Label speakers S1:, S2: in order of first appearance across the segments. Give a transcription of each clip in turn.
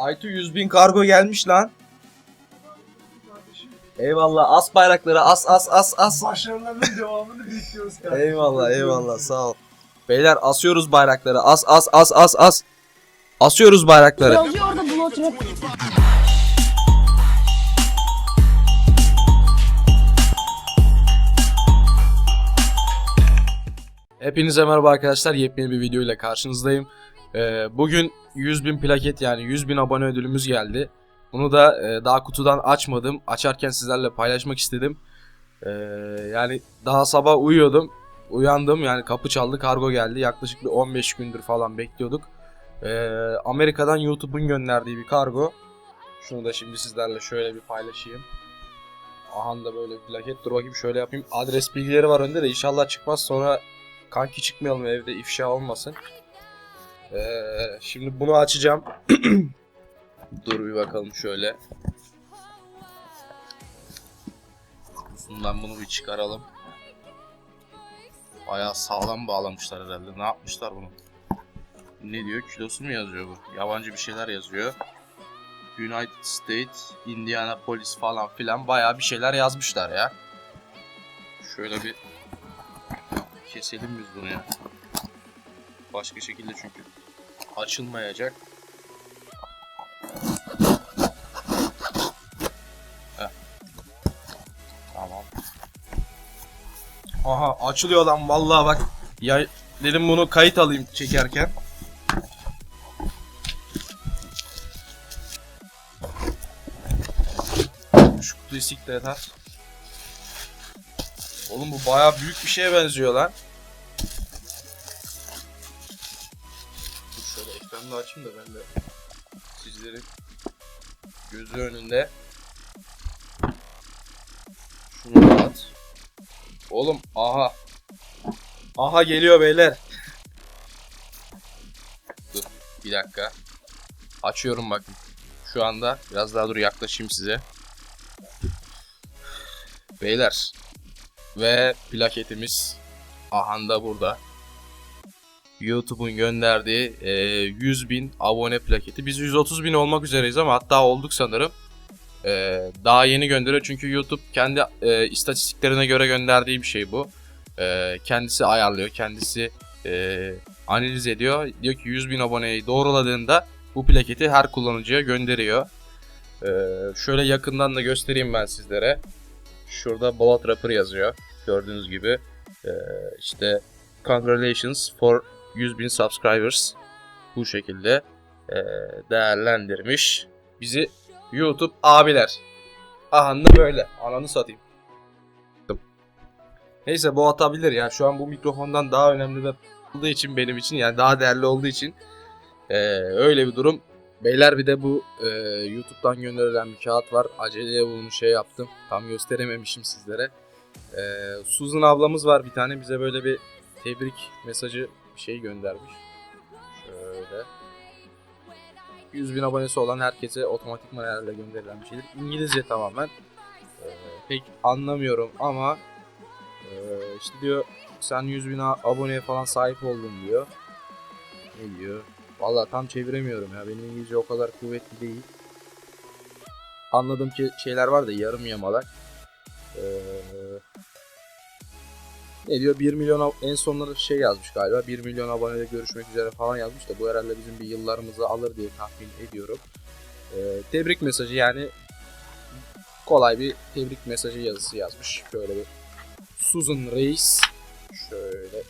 S1: Aytu 100 bin kargo gelmiş lan. Eyvallah as bayrakları as as as as.
S2: Başarılarının devamını bekliyoruz kardeşim.
S1: Eyvallah eyvallah sağ ol. Beyler asıyoruz bayrakları as as as as as. Asıyoruz bayrakları.
S3: Orada Rap.
S1: Hepinize merhaba arkadaşlar. Yepyeni bir video ile karşınızdayım. Ee, bugün 100 bin plaket yani 100 bin abone ödülümüz geldi. Bunu da e, daha kutudan açmadım. Açarken sizlerle paylaşmak istedim. Ee, yani daha sabah uyuyordum. Uyandım yani kapı çaldı kargo geldi. Yaklaşık bir 15 gündür falan bekliyorduk. Ee, Amerika'dan YouTube'un gönderdiği bir kargo. Şunu da şimdi sizlerle şöyle bir paylaşayım. Aha da böyle plaket. Dur bakayım şöyle yapayım. Adres bilgileri var önde de inşallah çıkmaz sonra kanki çıkmayalım evde ifşa olmasın. Ee, şimdi bunu açacağım. Dur bir bakalım şöyle. Bundan bunu bir çıkaralım. Bayağı sağlam bağlamışlar herhalde. Ne yapmışlar bunu? Ne diyor? Kilosu mu yazıyor bu? Yabancı bir şeyler yazıyor. United States, Indianapolis falan filan bayağı bir şeyler yazmışlar ya. Şöyle bir keselim biz bunu ya. Başka şekilde çünkü açılmayacak. Tamam. Aha açılıyor lan vallahi bak. Ya dedim bunu kayıt alayım çekerken. Şu kutuyu sik de yeter. Oğlum bu bayağı büyük bir şeye benziyor lan. Da açayım da ben de sizlerin gözü önünde. Şunu at. Oğlum aha. Aha geliyor beyler. Dur bir dakika. Açıyorum bakın. Şu anda biraz daha dur yaklaşayım size. Beyler ve plaketimiz ahanda burada. YouTube'un gönderdiği e, 100 bin abone plaketi. Biz 130 bin olmak üzereyiz ama hatta olduk sanırım. E, daha yeni gönderiyor çünkü YouTube kendi e, istatistiklerine göre gönderdiği bir şey bu. E, kendisi ayarlıyor, kendisi e, analiz ediyor. Diyor ki 100 bin aboneyi doğruladığında bu plaketi her kullanıcıya gönderiyor. E, şöyle yakından da göstereyim ben sizlere. Şurada Blood Rapper yazıyor. Gördüğünüz gibi. Ee, işte congratulations for 100 bin subscribers. Bu şekilde ee, değerlendirmiş. Bizi YouTube abiler. Aha da böyle. Ananı satayım. Neyse bu atabilir ya. Şu an bu mikrofondan daha önemli de olduğu için benim için yani daha değerli olduğu için ee, öyle bir durum. Beyler bir de bu e, YouTube'dan gönderilen bir kağıt var. Aceleye bunu şey yaptım. Tam gösterememişim sizlere. E, Susan ablamız var bir tane. Bize böyle bir tebrik mesajı bir şey göndermiş. Şöyle. 100 bin abonesi olan herkese otomatikman herhalde gönderilen bir şeydir. İngilizce tamamen. E, pek anlamıyorum ama e, işte diyor sen 100 bin aboneye falan sahip oldun diyor. Ne diyor? Vallahi tam çeviremiyorum ya. Benim İngilizce o kadar kuvvetli değil. Anladığım ki şeyler var da yarım yamalak. Ne diyor? 1 milyon en sonları şey yazmış galiba. 1 milyon aboneyle görüşmek üzere falan yazmış da bu herhalde bizim bir yıllarımızı alır diye tahmin ediyorum. Ee, tebrik mesajı yani kolay bir tebrik mesajı yazısı yazmış. Şöyle bir Susan Reis şöyle.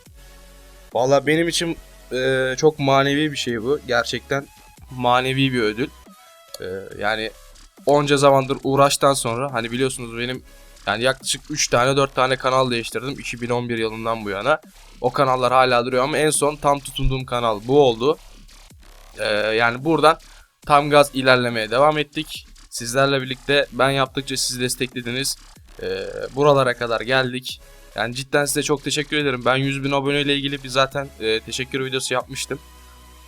S1: Vallahi benim için e, çok manevi bir şey bu. Gerçekten manevi bir ödül. E, yani onca zamandır uğraştan sonra hani biliyorsunuz benim yani yaklaşık 3 tane 4 tane kanal değiştirdim 2011 yılından bu yana. O kanallar hala duruyor ama en son tam tutunduğum kanal bu oldu. E, yani buradan tam gaz ilerlemeye devam ettik. Sizlerle birlikte ben yaptıkça siz desteklediniz. E, buralara kadar geldik. Yani cidden size çok teşekkür ederim. Ben 100 bin aboneyle ilgili bir zaten e, teşekkür videosu yapmıştım.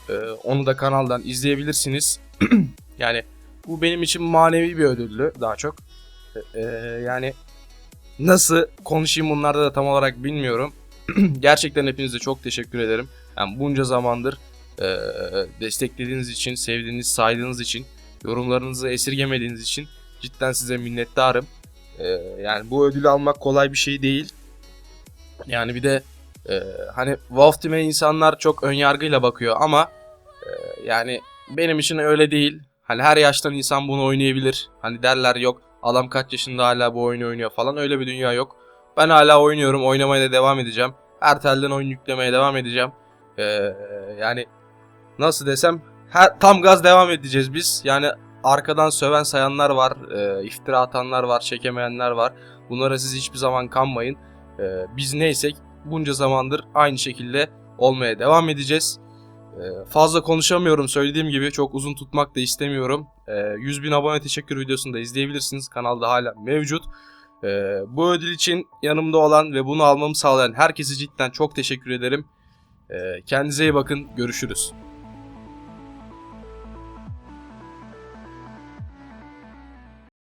S1: E, onu da kanaldan izleyebilirsiniz. yani bu benim için manevi bir ödüllü daha çok. E, e, yani nasıl konuşayım bunlarda da tam olarak bilmiyorum. Gerçekten hepinize çok teşekkür ederim. Yani bunca zamandır Ee, desteklediğiniz için, sevdiğiniz, saydığınız için, yorumlarınızı esirgemediğiniz için cidden size minnettarım. Ee, yani bu ödülü almak kolay bir şey değil. Yani bir de e, hani Wolf Team'e insanlar çok ön yargıyla bakıyor ama e, yani benim için öyle değil. Hani her yaştan insan bunu oynayabilir. Hani derler yok adam kaç yaşında hala bu oyunu oynuyor falan öyle bir dünya yok. Ben hala oynuyorum oynamaya da devam edeceğim. Her telden oyun yüklemeye devam edeceğim. Ee, yani nasıl desem her, tam gaz devam edeceğiz biz. Yani arkadan söven sayanlar var, e, iftira atanlar var, çekemeyenler var. Bunlara siz hiçbir zaman kanmayın. Ee, biz neysek bunca zamandır aynı şekilde olmaya devam edeceğiz. Ee, fazla konuşamıyorum söylediğim gibi çok uzun tutmak da istemiyorum. Ee, 100 bin abone teşekkür videosunu da izleyebilirsiniz. Kanalda hala mevcut. Ee, bu ödül için yanımda olan ve bunu almamı sağlayan herkese cidden çok teşekkür ederim. Ee, kendinize iyi bakın. Görüşürüz.